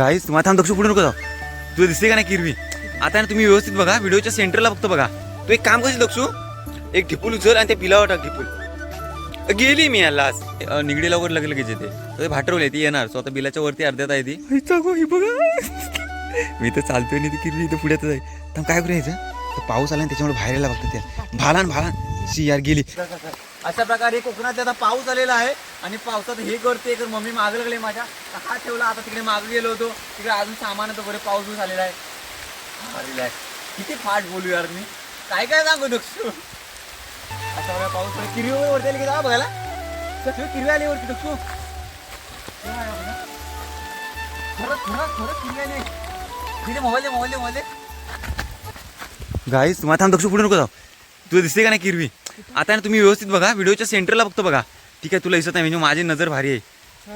गाईस तुम्हाला थांब दक्ष पुढे नको जाऊ. तुला दिसते का नाही किरवी? आता ना तुम्ही व्यवस्थित बघा व्हिडिओच्या सेंटरला फक्त बघा. तू एक काम करशील दक्षू? एक ढिपूल उचल आणि त्या पिलावर टाक ढिपूल गेली मी याला आज. अ, निगडीला वगैरे लगेच लगेच येते. ते भाटरवले ती येणार. सो आता बिलाच्या वरती अर्ध्यात आहे ती. ही बघा. मी तर चालतोय नाही ती किरवी इथं पुढ्यातच आहे तर काय करायचं तर पाऊस आला आणि त्याच्यामुळे बाहेर यायला बघतात त्या. भालान भालान. शी यार गेली. अशा प्रकारे कोकणात आता पाऊस आलेला आहे आणि पावसात हे करते तर मम्मी मागं लागले माझ्या. हा ठेवला आता तिकडे मागं गेलो होतो. तिकडे अजून सामान तर बरे पाऊस बिऊस आलेला आहे. आलेला आहे. किती फाट बोलू यार मी. काय काय सांगू दक्षू अशा प्रकारे पाऊस पडे किरवी वगैरे वरती आली की जा बघायला. दक्षू किरवी आली वरती. दक्षू खरंच खरंच खरंच किरवी आली तिथे मोबाईल मोबाईल मोबाईल गाईस तुम्हाला थांब दक्षू पुढे नको जाऊ. तुला दिसते का नाही किरवी? आता ना तुम्ही व्यवस्थित बघा व्हिडिओच्या सेंटरला फक्त बघा. ठीक आहे तुला दिसत नाही म्हणजे माझी नजर भारी आहे.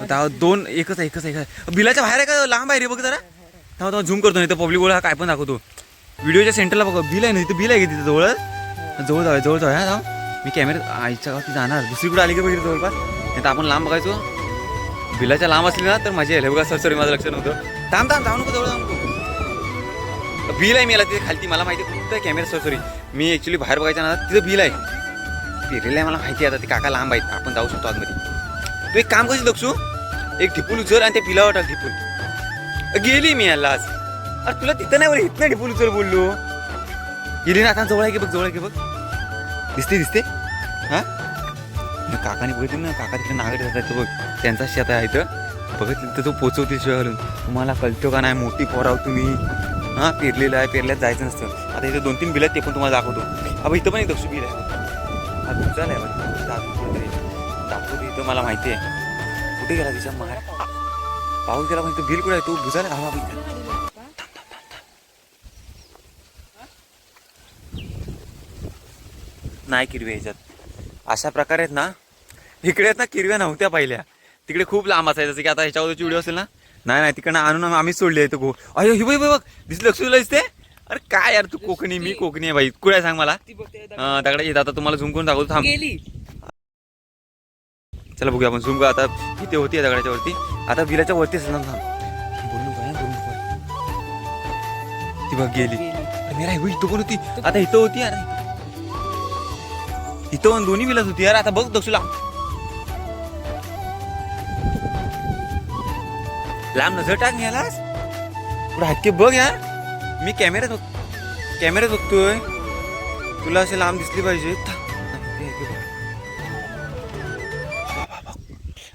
आता दोन एकच आहे एकच आहे. बिलाच्या बाहेर आहे का? लांब आहे रे बघ जरा. तेव्हा तेव्हा झूम करतो नाही तर पब्लिक हा काय पण दाखवतो. व्हिडिओच्या सेंटरला बघा बिल आहे ना तिथं बिल आहे तिथं जवळ? जवळ जाऊया जवळ जाऊया हा जाऊ मी कॅमेरा आईच्या गावात जाणार. दुसरीकडे आली का बघितलं जवळपास. नाही तर आपण लांब बघायचो. बिलाच्या लांब असली ना तर माझी आहे. बघा सर सॉरी माझं लक्ष नव्हतं. थांब थांब जाऊ नको जवळ जाऊ नको. बिल आहे मला तिथे खालती. मला माहिती कुठं कॅमेरा सर सॉरी. मी ॲक्च्युली बाहेर बघायच्या ना तिथं बिल आहे. फिरलेलं आहे मला माहिती आहे आता ते काका लांब आहेत आपण जाऊ शकतो आतमध्ये. तू एक काम करशील दक्षू एक ढिपूल उचल आणि त्या पिलावर टाक ढिपूल गेली मी याला आज. अरे तुला तिथं नाही बरं इथं ढिपूल उचल बोललो. गेली ना आता जवळ आहे की बघ जवळ आहे की बघ? दिसते दिसते. हा? काकाने बघितलं ना काका तिकडे नागरिक जातात बघ. त्यांचा शेत आहे इथं. बघितलं तर तो पोचवतील शहरून तुम्हाला कळतो का नाही मोठी पोराव तुम्ही? हां पेरलेलं आहे पेरल्यात जायचं नसतं. आता इथं दोन तीन बिल आहेत ते पण तुम्हाला दाखवतो. अबा इथं पण एक दक्षू बिल आहे. हा तुमचा नाही बघ इथं मला माहिती आहे. कुठे गेला तिच्या मार? पाऊस गेला म्हणजे पण बिल कुठे आहे? तू भुजाला हवा नाही किरव्या ह्याच्यात अशा प्रकारे आहेत ना इकडे आहेत ना किरव्या नव्हत्या पहिल्या. तिकडे खूप लांब असायचं जसं की आता ह्याच्यावरची व्हिडिओ असेल ना? नाही नाही तिकडनं आणून आम्हीच सोडली आहे तो गो अयो ही बघ बघ. दिसलं लक्ष तुला दिसते अरे काय यार तू कोकणी मी कोकणी आहे बाई. कुठे सांग मला? दगडा. येत आता तुम्हाला झूम करून दाखवतो. थांब. गेली. चला बघूया आपण झूम आता. इथे होती दगडाच्या वरती आता बिलाच्या वरती थांब. ती बघ गेली. अरे मेरा इथं पण होती? आता इथं होती यार. इथं दोन्ही बिलत होती यार. आता बघ दक्षूला लांब नजर टाक यालाच पुढे हटके बघ यार. मी कॅमेऱ्यात बघ कॅमेऱ्यात बघतोय. तुला असे लांब दिसली पाहिजे.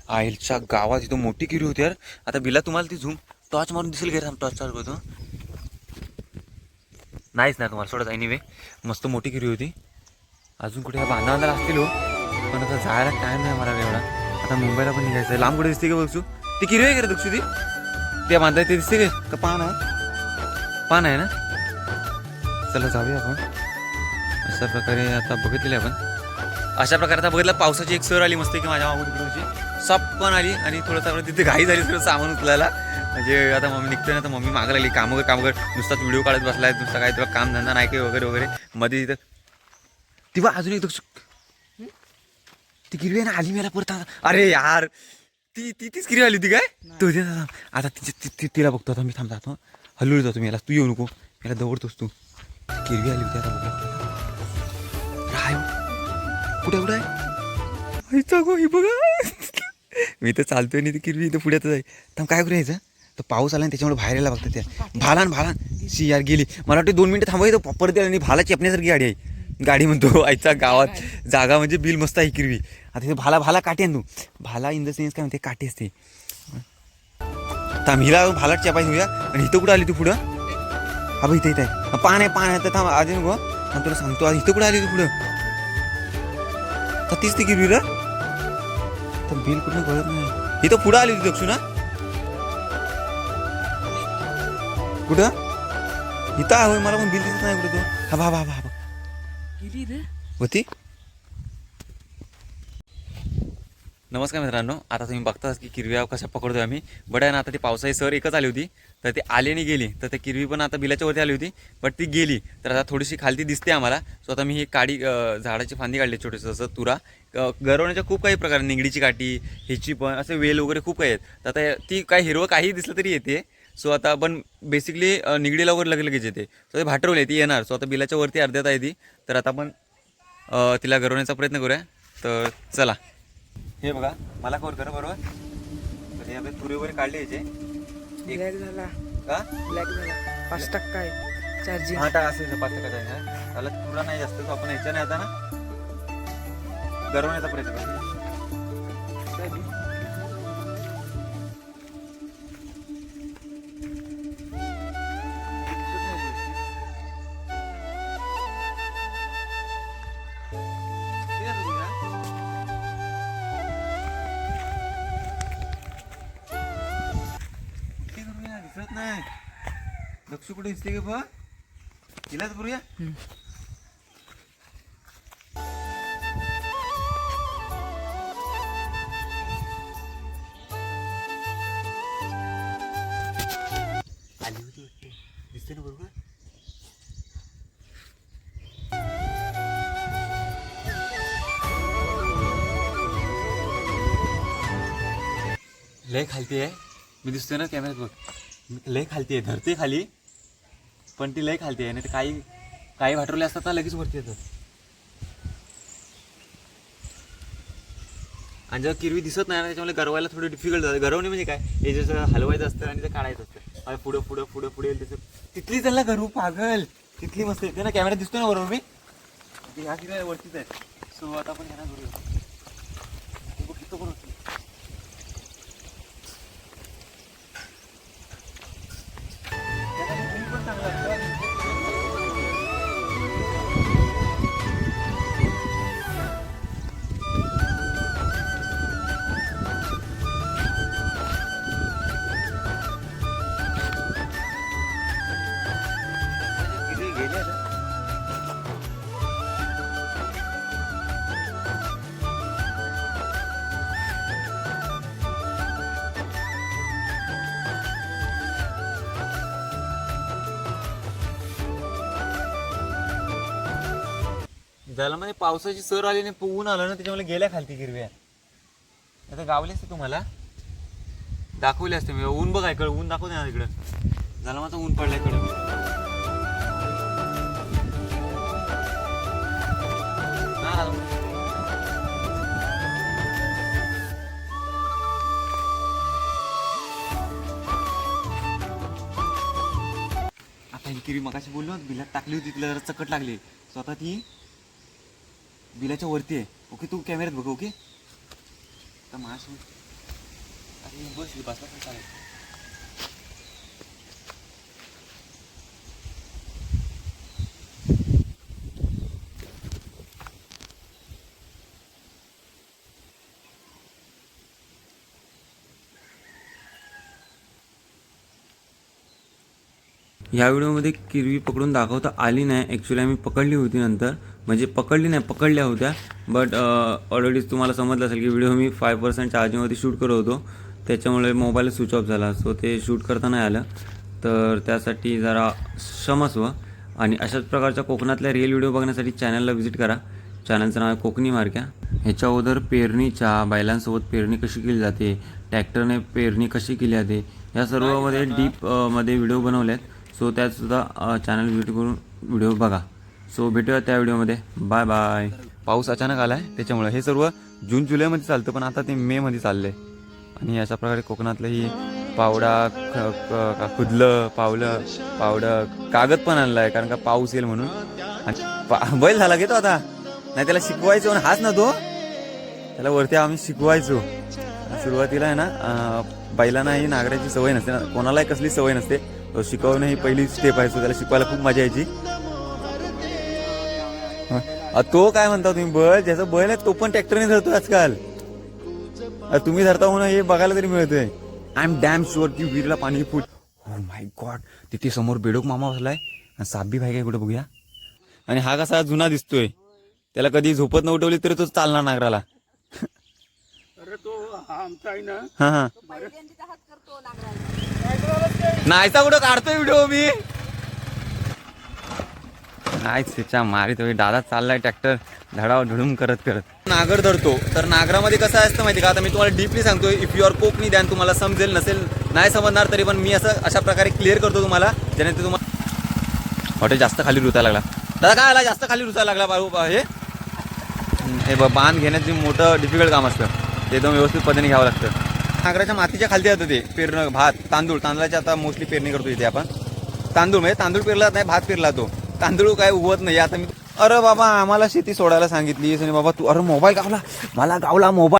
आईलच्या गावात इथं मोठी किरी होती यार. आता बिला तुम्हाला ती झूम टॉर्च मारून दिसेल घे टॉर्च चालू करतो. नाहीच ना तुम्हाला सोडत एनिवे मस्त मोठी किरी होती. अजून कुठे बांधा बांधायला असतील हो. पण आता जायला टाइम नाही मला एवढा. आता मुंबईला पण निघायचं आहे लांब कुठे दिसते का बघू ती? किरी आहे का रे दक्षू ती त्या बांधायला ते दिसते का? का पान आहे ना? चला जाऊया आपण. अशा प्रकारे आता बघितलेले आपण. अशा प्रकारे आता बघितलं पावसाची एक सर आली मस्त की माझ्या तिकडूनची सप पण आली आणि थोडंसं तिथे घाई झाली सगळं सामान उचलायला. म्हणजे आता मम्मी निघतोय ना तर मम्मी मागं लागली. काम वगैरे काम वगैरे नुसताच व्हिडिओ काढत बसलाय नुसता काय तेव्हा काम धंदा नाही काही वगैरे वगैरे. मध्ये तिथं तेव्हा अजून एक दक्ष ती गिरवी आहे ना आली मला परत. अरे यार ती ती तीच गिरवी आली होती काय? तो आता ती- ती- तिला बघतो आता मी थांब जातो जातो मी याला तू येऊ नको. याला दवडतोस तू. किरवी आली होती आता बघा. राय कुठे हो. कुठे आहे? गो ही बघा. मी तर चालतोय नाही ती किरवी इथं पुढ्यातच आहे. थांब काय करू यायचं? तर पाऊस आला आणि त्याच्यामुळे बाहेर यायला बघतात त्या. भालान भालान. शी यार गेली. मला वाटतं दोन मिनिटं थांबायचं परत यायला आणि भाला चेपण्यासारखी गाडी आहे. गाडी म्हणतो आईचा गावात जागा म्हणजे बिल मस्त आहे किरवी आता ते भाला भाला काठी आणतो भाला इन द सेन्स काय म्हणते? काठी असते. थांब हिला भाला चेपाय घेऊया आणि इथं कुठं आली तू पुढं? हा बघ इथं इथं आहे. पान आहे पान आहे. तर थांब आधी नको. आणि तुला सांगतो. आज इथं कुठं आली तू पुढं? तर तीच ती गिरवी तर बिल कुठं कळत नाही. इथं पुढं आली होती दक्षू ना? कुठं? इथं आहे मला पण बिल दिसत नाही कुठं तो. हा बा बा होती नमस्कार मित्रांनो आता तुम्ही बघताच की किरव्या कशा पकडतोय आम्ही. बट आहे ना आता ती पावसाळी सर एकच आली होती तर ती आली आणि गेली. तर ती किरवी पण आता बिलाच्या वरती आली होती बट ती गेली. तर आता थोडीशी खालती दिसते आम्हाला. सो आता मी ही काडी झाडाची फांदी काढली छोटीसं जसं तुरा. गरवण्याच्या खूप काही प्रकार निगडीची काठी ह्याची पण असे वेल वगैरे खूप काही आहेत. तर आता ती काय हिरवं काही दिसलं तरी येते. सो आता पण बेसिकली निगडीला वगैरे लगे लगेच येते. सो ते भाटरवली ती येणार. सो आता बिलाच्या वरती अर्ध्यात आहे ती. तर आता आपण तिला गरवण्याचा प्रयत्न करूया. तर चला. हे बघा मला कवर करा बरोबर? तर हे आपले तुरे वगैरे काढले याचे. ब्लॅक झाला. का ब्लॅक झाला. पाच टक्का आहे. चार्जिंग हा टाक असेल पाच टक्का त्याला तुरा नाही जास्त तो आपण ह्याच्याने आता ना. गरवण्याचा प्रयत्न करू लक्ष कुठे दिसते का बा तिलाच करूया? आली होती वाटते. दिसते ना बरोबर? लय खालती आहे. मी दिसतोय ना कॅमेऱ्यात बघ मी लय खालती आहे. धरते खाली. पण ती लय खालती आहे नाही तर काही काही वाटरले असतात ना लगेच वरती येतात. आणि जेव्हा किरवी दिसत नाही ना त्याच्यामुळे गरवायला थोडं डिफिकल्ट जातं. गरवणे म्हणजे काय? हे जसं हलवायचं असतं आणि ते काढायचं असतं. आणि पुढं पुढं पुढं पुढे येईल त्याचं तिथली त्याला गरवू पागल. तिथली मस्त येते ना कॅमेरा दिसतो ना बरोबर मी? ती ह्या किरव्या वरतीच आहे. सो आता आपण ह्यांना धरूया. झालं म्हणजे पावसाची सर आली आणि ऊन आलं ना त्याच्यामुळे गेल्या खालती हिरव्या. आता गावले असते तुम्हाला? दाखवले असते मी. ऊन बघा इकडं ऊन दाखवते ना इकडं. झालं माझं ऊन पडलं इकडं. आता ही किरी मगाशी बोललो बिलात टाकली होती तिला जरा चकट लागली. स्वतः ती बिलाच्या वरती आहे. ओके तू कॅमेऱ्यात बघ ओके? आता मास अरे बस बसला पण चालेल. या व्हिडिओमध्ये किरवी पकडून दाखवता आली नाही. ॲक्च्युली आम्ही पकडली होती नंतर. म्हणजे पकडली नाही पकडल्या होत्या. बट ऑलरेडी तुम्हाला समजलं असेल की व्हिडिओ मी फाय पर्सेंट चार्जिंगवरती शूट करत होतो. त्याच्यामुळे मोबाईल स्विच ऑफ झाला. सो ते शूट करता नाही आलं. तर त्यासाठी जरा क्षमस्व आणि अशाच प्रकारच्या कोकणातल्या रिअल व्हिडिओ बघण्यासाठी चॅनलला व्हिजिट करा. चॅनलचं नाव आहे कोकणी मार्क्या. ह्याच्या अगोदर पेरणीच्या बैलांसोबत पेरणी कशी केली जाते ट्रॅक्टरने पेरणी कशी केली जाते या सर्वमध्ये डीपमध्ये व्हिडिओ बनवले आहेत सो त्यात सुद्धा चॅनल व्हिजिट करून व्हिडिओ बघा. सो भेटूया त्या व्हिडिओमध्ये. बाय बाय पाऊस अचानक आलाय त्याच्यामुळे हे सर्व जून जुलैमध्ये चालतं पण आता ते मे मध्ये चाललंय. आणि अशा प्रकारे कोकणातलं ही पावडा क- का- खुदलं पावलं पावडं कागद पण आणलाय कारण का पाऊस येईल म्हणून. आणि पा- बैल झाला घेतो आता. नाही त्याला शिकवायचो आणि हाच ना तो. त्याला वरती आम्ही शिकवायचो. सुरुवातीला आहे ना बैलांना ही नागराची सवय नसते ना. कोणालाही कसली सवय नसते. तो शिकवणं ही पहिली स्टेप आहे सो त्याला शिकवायला खूप मजा यायची. अ, तो काय म्हणता तुम्ही? बैल ज्याचा बैल आहे तो पण ट्रॅक्टरने धरतो आजकाल. अ, तुम्ही धरता म्हणून हे बघायला तरी मिळतंय. आय एम डॅम शुअर की विहिरीला पाणी फुट हो माय गॉड तिथे समोर बेडोक मामा बसलाय. आणि साबी भाई काय कुठे बघूया? आणि हा कसा जुना दिसतोय. त्याला कधी झोपत न उठवली तरी तो चालणार नागराला. अरे तो हा आमचा आहे ना. हा हा. नाहीचा कुठं काढतोय व्हिडिओ मी? नाही तिच्या मारी तो दादा चाललाय ट्रॅक्टर धडाव धुडूम करत करत. नागर धरतो. तर नागरामध्ये कसं असतं माहिती का? आता मी तुम्हाला डीपली सांगतो इफ यू आर कोकणी द्यान तुम्हाला समजेल नसेल नाही समजणार तरी पण मी असं अशा प्रकारे क्लिअर करतो तुम्हाला. ज्याने ते तुम्हाला हॉटेल जास्त खाली रुतायला लागला. दादा काय आला? जास्त खाली रुतायला लागला बाबू बा- हे? हे ब- बांध घेण्याचे मोठं डिफिकल्ट काम असतं ते एकदम व्यवस्थित पद्धतीने घ्यावं लागतं. नागराच्या मातीच्या खालती जातं ते पेरणं भात तांदूळ. तांदळाची आता मोस्टली पेरणी करतो इथे आपण. तांदूळ म्हणजे तांदूळ पेरला जात नाही भात पेरला तो. तांदूळ काय उगवत नाही. आता मी अरे बाबा आम्हाला शेती सोडायला सांगितली. आणि बाबा तू अरे मोबाईल गावला. मला गावला मोबाईल